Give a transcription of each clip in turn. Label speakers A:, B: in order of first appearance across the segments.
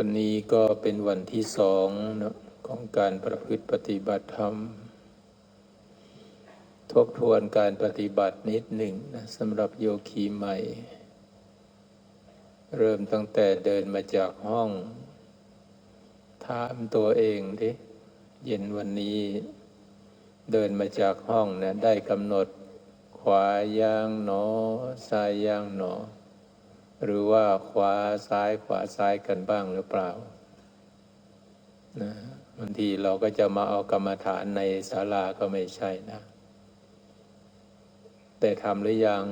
A: วันนี้ก็เป็นวันที่สองนะของการประพฤติปฏิบัติธรรม ทบทวนการปฏิบัตินิดหนึ่งนะสำหรับโยคีใหม่ เริ่มตั้งแต่เดินมาจากห้อง ถามตัวเองดิเย็นวันนี้ เดินมาจากห้องนะได้กำหนด ขวาย่างหนอ ซ้ายย่างหนอ หรือว่าขวาซ้ายขวาซ้ายกันบ้างหรือเปล่านะบางทีเราก็จะมาเอากรรมฐานในศาลาก็ไม่ใช่นะ แต่ทำหรือยัง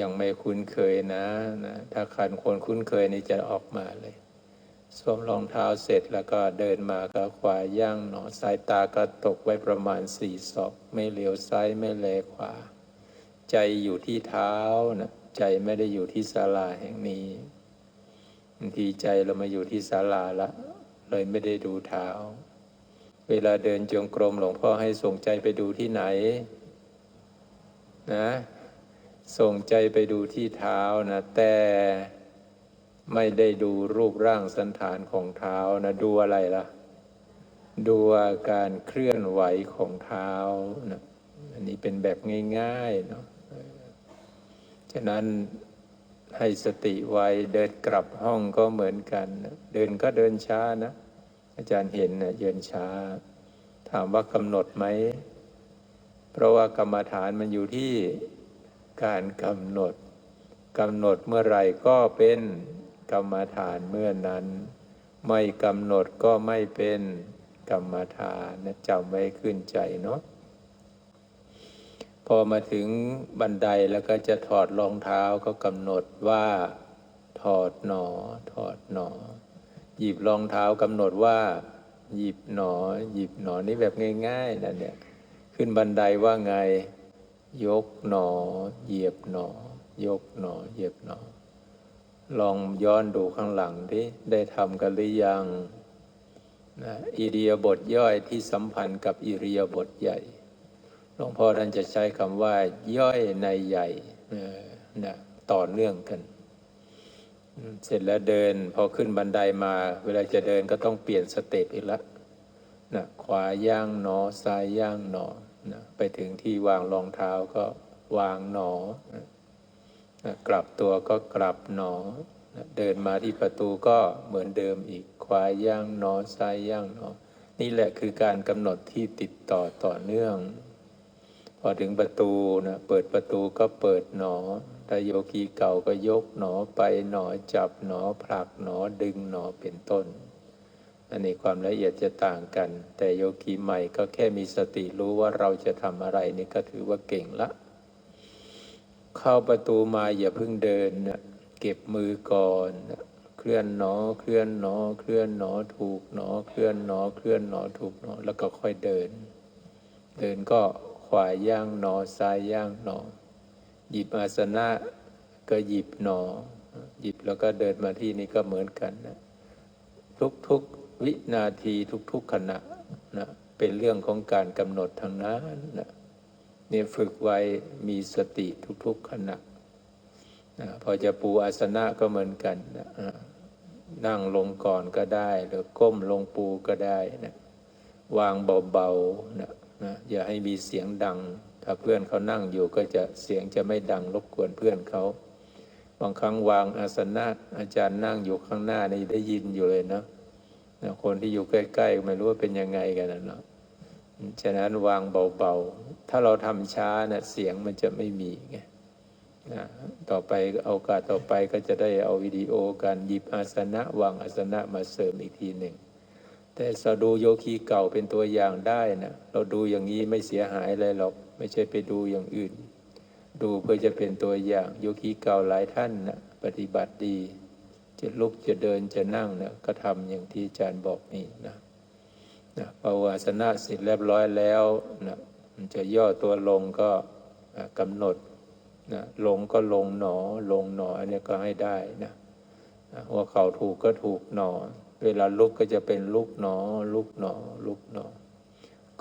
A: ยังไม่คุ้นเคยนะนะถ้าคันคนคุ้นเคยนี่จะออกมาเลยสวมรองเท้าเสร็จแล้วก็เดินมาก็ขวาย่างหนอสายตาก็ตกไว้ประมาณสี่ศอก ไม่เลี้ยวซ้ายไม่แลขวา ใจอยู่ที่เท้านะ ใจไม่ได้อยู่ที่ศาลาแห่งนี้บางทีใจเรามาอยู่ที่ศาลาละ เลยไม่ได้ดูเท้า เวลาเดินจงกรมหลวงพ่อให้ส่งใจไปดูที่ไหน นะ ส่งใจไปดูที่เท้านะ แต่ไม่ได้ดูรูปร่างสันฐานของเท้านะดูอะไรล่ะ ดูอาการเคลื่อนไหวของเท้านะอันนี้เป็นแบบง่ายๆเนาะ ฉะนั้นให้สติไวเดินกลับห้องก็เหมือนกัน เดินก็เดินช้านะ อาจารย์เห็นนะเดินช้า ถามว่ากำหนดไหม เพราะว่ากรรมฐานมันอยู่ที่การกำหนดกำหนดเมื่อไรก็เป็นกรรมฐานเมื่อนั้น ไม่กำหนดก็ไม่เป็นกรรมฐานนะจำไว้ขึ้นใจเนาะ พอมาถึงบันไดแล้วก็จะถอดรองเท้าก็กำหนดว่า ถอดหนอ ถอดหนอ หยิบรองเท้ากำหนดว่า หยิบหนอ หยิบหนอนี่แบบง่ายๆนั่นเนี่ยขึ้นบันไดว่าไง ยกหนอ เหยียบหนอ ยกหนอ เหยียบหนอ ลองย้อนดูข้างหลังที่ได้ทำกันหรือยังนะอิริยาบถย่อยที่สัมพันธ์กับอิริยาบถใหญ่ หลวงพ่อท่านจะใช้คำว่าย่อยในใหญ่นะต่อเนื่องกัน เสร็จแล้วเดินพอขึ้นบันไดมา เวลาจะเดินก็ต้องเปลี่ยนสเต็ปอีกแล้วนะขวาย่างหนอซ้ายย่างหนอนะไปถึงที่วางรองเท้าก็วางหนอนะกลับตัวก็กลับหนอนะเดินมาที่ประตูก็เหมือนเดิมอีกขวาย่างหนอซ้ายย่างหนอ นี่แหละคือการกำหนดที่ติดต่อต่อเนื่อง พอถึงประตูนะเปิดประตูก็เปิดหนอถ้าโยคีเก่าก็ยกหนอไปหนอจับหนอผลักหนอดึงหนอเป็นต้น อันนี้ความละเอียดจะต่างกัน แต่โยคีใหม่ก็แค่มีสติรู้ว่าเราจะทำอะไรนี่ก็ถือว่าเก่งละ เข้าประตูมาอย่าเพิ่งเดินนะเก็บมือก่อนนะเคลื่อนหนอเคลื่อนหนอเคลื่อนหนอถูกหนอเคลื่อนหนอเคลื่อนหนอถูกหนอแล้วก็ค่อยเดิน เดินก็ วาย่างหนอ ซ้ายย่างหนอ หยิบอาสนะก็หยิบหนอ หยิบแล้วก็เดินมาที่นี่ก็เหมือนกันนะทุกๆวินาทีทุกๆขณะนะเป็นเรื่องของการกำหนดทางนั้นนะนี่ยฝึกไว้มีสติทุกๆขณะนะพอจะปูอาสนะก็เหมือนกันนะนั่งลงก่อนก็ได้ หรือก้มลงปูก็ได้นะวางเบาๆนะ นะอย่าให้มีเสียงดัง ถ้าเพื่อนเขานั่งอยู่ก็จะเสียงจะไม่ดังรบกวนเพื่อนเขา บางครั้งวางอาสนะอาจารย์นั่งอยู่ข้างหน้านี่ได้ยินอยู่เลยเนะนะคนที่อยู่ใกล้ๆไม่รู้ว่าเป็นยังไงกันนะเนาะฉะนั้นวางเบาๆ ถ้าเราทำช้านะเสียงมันจะไม่มีไงนะต่อไปโอกาสต่อไปก็จะได้เอาวิดีโอการหยิบอาสนะ วางอาสนะมาเสริมอีกทีหนึ่ง แต่สดูโยคีเก่าเป็นตัวอย่างได้นะเราดูอย่างนี้ไม่เสียหายอะไรหรอกไม่ใช่ไปดูอย่างอื่น ดูเพื่อจะเป็นตัวอย่างโยคีเก่าหลายท่านนะปฏิบัติดี จะลุกจะเดินจะนั่งนะก็ทำอย่างที่อาจารย์บอกนี่นะนะภาวาสนะเสร็จเรียบร้อยแล้วนะมันจะย่อตัวลงก็กำหนดนะลงก็ลงหนอลงหนออันนี้ก็ให้ได้นะหัวเข่าถูกก็ถูกหนอ เวลาลุกก็จะเป็นลุกหนอ ลุกหนอ ลุกหนอ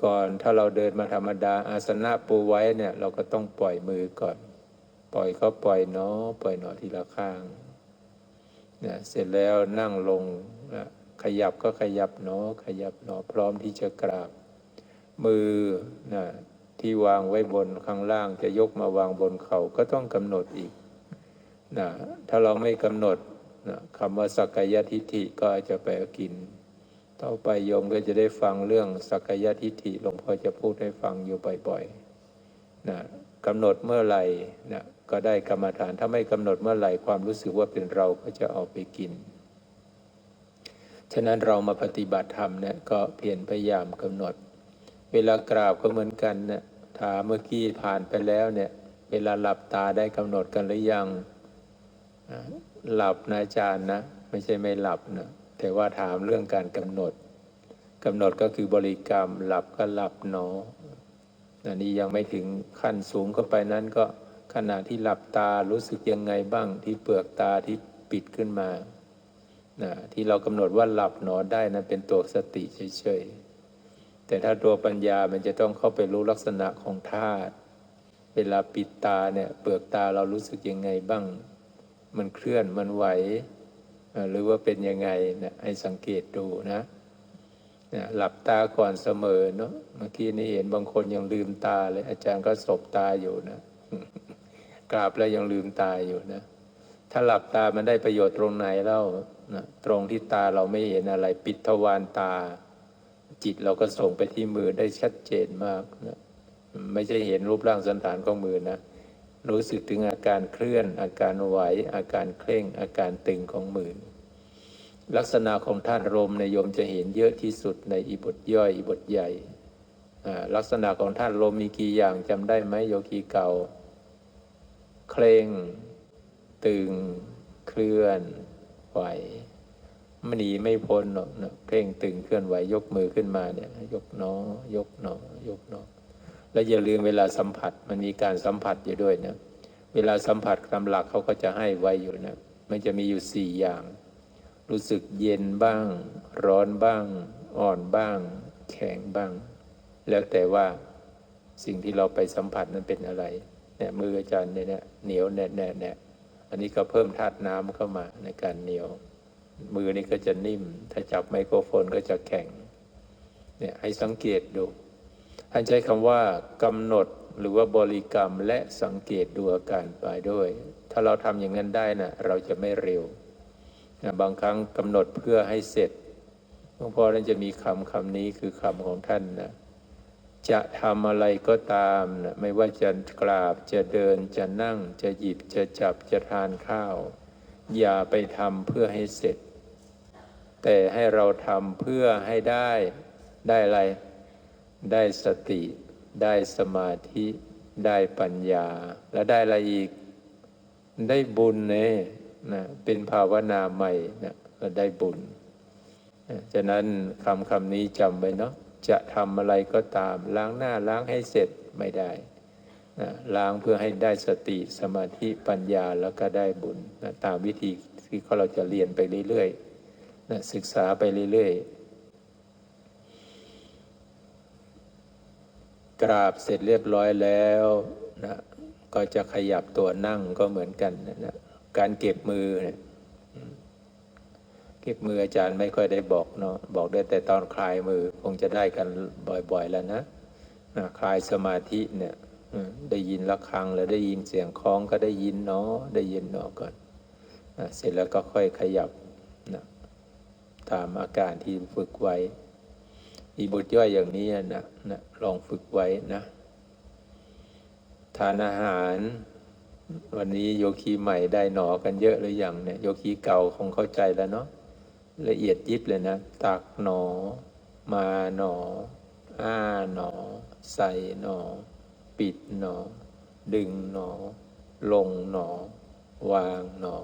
A: ก่อนถ้าเราเดินมาธรรมดา อาสนะปูไว้เนี่ย เราก็ต้องปล่อยมือก่อน ปล่อยก็ปล่อยหนอ ปล่อยหนอทีละข้างนะเสร็จแล้วนั่งลงนะขยับก็ขยับหนอ ขยับหนอพร้อมที่จะกราบ มือนะที่วางไว้บนข้างล่างจะยกมาวางบนเขาก็ต้องกำหนดอีกนะถ้าเราไม่กำหนด นะคำว่าสักกายทิฏฐิก็จะไปกิน ต่อไปโยมก็จะได้ฟังเรื่องสักกายทิฏฐิหลวงพ่อจะพูดให้ฟังอยู่บ่อยๆนะกำหนดเมื่อไหร่นะก็ได้กรรมฐาน ถ้าไม่กำหนดเมื่อไหร่ความรู้สึกว่าเป็นเราก็จะเอาไปกิน ฉะนั้นเรามาปฏิบัติธรรมเนี่ยก็เพียรพยายามกำหนด เวลากราบก็เหมือนกันเนี่ยถามเมื่อกี้ผ่านไปแล้วเนี่ย เวลาหลับตาได้กำหนดกันหรือยัง หลับนะอาจารย์นะ ไม่ใช่ไม่หลับนะแต่ว่าถามเรื่องการกำหนดกำหนดก็คือบริกรรมหลับก็หลับเนออันนี้ยังไม่ถึงขั้นสูงเข้าไปนั้นก็ขณะที่หลับตารู้สึกยังไงบ้างที่เปลือกตาที่ปิดขึ้นมานะที่เรากำหนดว่าหลับหนอได้นะเป็นตัวสติเฉยๆ แต่ถ้าตัวปัญญามันจะต้องเข้าไปรู้ลักษณะของธาตุ เวลาปิดตาเนี่ยเปลือกตาเรารู้สึกยังไงบ้าง มันเคลื่อนมันไหวหรือว่าเป็นยังไงนะให้สังเกตดูนะนะหลับตาก่อนเสมอเนาะเมื่อกี้นี้เห็นบางคนยังลืมตาเลย อาจารย์ก็สบตาอยู่นะกราบแล้วยังลืมตาอยู่นะ ถ้าหลับตามันได้ประโยชน์ตรงไหนเล่านะตรงที่ตาเราไม่เห็นอะไร ปิดทวารตา จิตเราก็ส่งไปที่มือได้ชัดเจนมากนะไม่ใช่เห็นรูปร่างสันฐานของมือนะ รู้สึกถึงอาการเคลื่อน อาการไหว อาการเคร่ง อาการตึงของมือ ลักษณะของธาตุลมในโยมจะเห็นเยอะที่สุดในอีบทย่อยอีบทใหญ่ ลักษณะของธาตุลมมีกี่อย่างจำได้ไหมโยคีเก่า เคร่ง ตึง เคลื่อนไหวมันหนีไม่พ้นหรอกนะเคร่งตึงเคลื่อนไหวยกมือขึ้นมาเนี่ย ยกหนอยกหนอยกหนอ แล้วอย่าลืมเวลาสัมผัสมันมีการสัมผัสอยู่ด้วยนะเวลาสัมผัสตามหลักเขาก็จะให้ไว้อยู่นะมันจะมีอยู่สี่อย่าง รู้สึกเย็นบ้าง ร้อนบ้าง อ่อนบ้าง แข็งบ้าง แล้วแต่ว่าสิ่งที่เราไปสัมผัสนั้นเป็นอะไรเนี่ยมืออาจารย์เนี่ยเนี่ยเหนียวแน่แน่แน่อันนี้ก็เพิ่มธาตุน้ำเข้ามาในการเหนียว มือนี่ก็จะนิ่ม ถ้าจับไมโครโฟนก็จะแข็งเนี่ยให้สังเกตดู ท่านใช้คำว่ากำหนดหรือว่าบริกรรมและสังเกตดูอาการไปด้วย ถ้าเราทำอย่างนั้นได้นะเราจะไม่เร็วนะบางครั้งกำหนดเพื่อให้เสร็จหลวงพ่อท่านจะมีคำคำนี้คือคำของท่านนะจะทำอะไรก็ตามนะไม่ว่าจะกราบจะเดินจะนั่งจะหยิบจะจับจะทานข้าว อย่าไปทำเพื่อให้เสร็จ แต่ให้เราทำเพื่อให้ได้ได้อะไร ได้สติ ได้สมาธิ ได้ปัญญา และได้อะไรอีก ได้บุญเนี่ยนะเป็นภาวนาใหม่นะก็ได้บุญนะฉะนั้นคำคำนี้จำไว้เนาะจะทำอะไรก็ตามล้างหน้าล้างให้เสร็จไม่ได้นะล้างเพื่อให้ได้สติสมาธิปัญญาแล้วก็ได้บุญนะตามวิธีที่เราจะเรียนไปเรื่อยๆนะศึกษาไปเรื่อยๆ กราบเสร็จเรียบร้อยแล้วนะก็จะขยับตัวนั่งก็เหมือนกันนะการเก็บมือเนี่ยเก็บมืออาจารย์ไม่ค่อยได้บอกเนาะบอกได้แต่ตอนคลายมือคงจะได้กันบ่อยๆแล้วนะนะคลายสมาธิเนี่ยได้ยินระฆังแล้วได้ยินเสียงคล้องก็ได้ยินเนาะได้ยินเนาะก่อนนะเสร็จแล้วก็ค่อยขยับนะตามอาการที่ฝึกไว้ มีบทย่อยอย่างนี้นะนะลองฝึกไว้นะ ทานอาหาร วันนี้โยคีใหม่ได้หนอกันเยอะหรือยังเนี่ยโยคีเก่าคงเข้าใจแล้วเนาะละเอียดยิบเลยนะ ตักหนอ มาหนอ อ้าหนอ ใส่หนอ ปิดหนอ ดึงหนอ ลงหนอ วางหนอ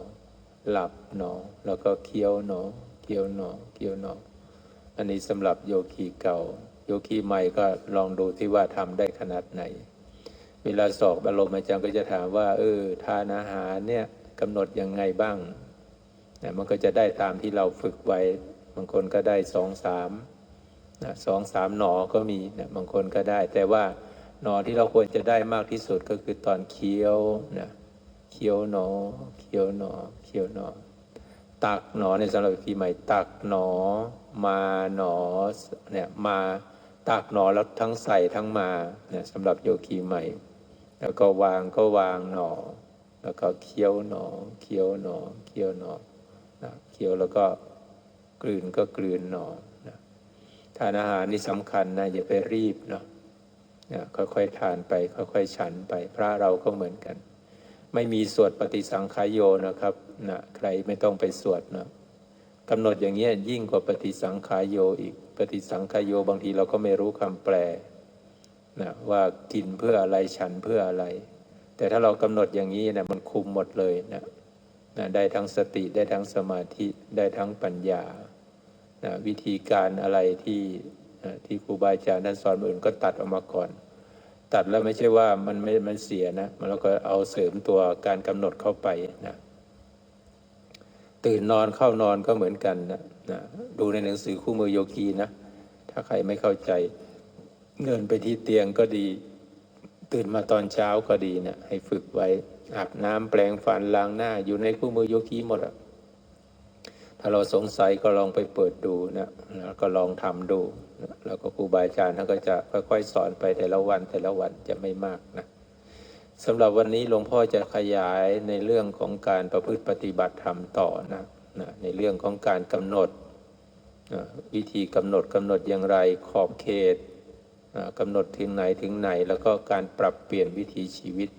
A: หลับหนอ แล้วก็เคี้ยวหนอ เคี้ยวหนอ เคี้ยวหนอ อันนี้สำหรับโยคีเก่า โยคีใหม่ก็ลองดูที่ว่าทำได้ขนาดไหน เวลาสอบอารมณ์อาจารย์ก็จะถามว่า เออ ทานอาหารเนี่ยกำหนดยังไงบ้างนะมันก็จะได้ตามที่เราฝึกไว้ บางคนก็ได้สองสามนะสองสามหนอก็มีนะบางคนก็ได้ แต่ว่าหนอที่เราควรจะได้มากที่สุดก็คือตอนเคี้ยวนะเคี้ยวหนอ เคี้ยวหนอ เคี้ยวหนอ ตักหนอในสำหรับปีใหม่ตักหนอ มาหนอเนี่ยมาตักหนอแล้วทั้งใส่ทั้งมาเนี่ยสำหรับโยคีใหม่ แล้วก็วางก็วางหนอ แล้วก็เคี้ยวหนอเคี้ยวหนอเคี้ยวหนอนะเคี้ยวแล้วก็กลืนก็กลืนหนอนะทานอาหารนี่สำคัญนะอย่าไปรีบเนาะนะค่อยๆทานไปค่อยๆฉันไป พระเราก็เหมือนกัน ไม่มีสวดปฏิสังขายโยนะครับ นะใครไม่ต้องไปสวดนะกำหนดอย่างเงี้ยยิ่งกว่าปฏิสังขายโยอีก ปฏิสังขายโยบางทีเราก็ไม่รู้คำแปลนะว่ากินเพื่ออะไรฉันเพื่ออะไร แต่ถ้าเรากำหนดอย่างนี้นะมันคุมหมดเลยนะนะได้ทั้งสติได้ทั้งสมาธิได้ทั้งปัญญานะวิธีการอะไรที่นะที่ครูบาอาจารย์ท่านสอนอื่นก็ตัดออกมาก่อน ตัดแล้วไม่ใช่ว่ามันไม่มันเสียนะมันเราก็เอาเสริมตัวการกำหนดเข้าไปนะ ตื่นนอนเข้านอนก็เหมือนกันนะนะดูในหนังสือคู่มือโยคีนะ ถ้าใครไม่เข้าใจเงินไปที่เตียงก็ดี ตื่นมาตอนเช้าก็ดีนะให้ฝึกไว้อาบน้ำแปลงฟันล้างหน้า อยู่ในคู่มือโยคีหมดอะถ้าเราสงสัยก็ลองไปเปิดดูนะแล้วก็ลองทำดูนะแล้วก็ครูบาอาจารย์ท่านก็จะค่อยๆสอนไปแต่ละวันแต่ละวันจะไม่มากนะ สำหรับวันนี้หลวงพ่อจะขยายในเรื่องของการประพฤติปฏิบัติธรรมต่อนะนะในเรื่องของการกำหนดนะวิธีกำหนดกำหนดอย่างไรขอบเขตนะกำหนดถึงไหนถึงไหน แล้วก็การปรับเปลี่ยนวิถีชีวิต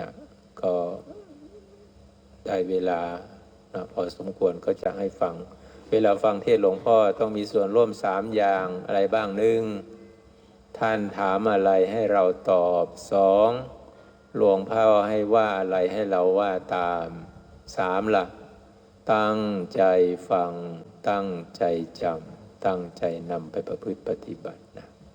A: นะก็ได้เวลานะพอสมควรก็จะให้ฟัง เวลาฟังเทศหลวงพ่อต้องมีส่วนร่วมสามอย่างอะไรบ้างหนึ่งท่านถามอะไรให้เราตอบสอง หลวงพ่อให้ว่าอะไรให้เราว่าตามสามละ่ะตั้งใจฟัง ตั้งใจจำ ตั้งใจนำไปประพฤติปฏิบัตินะ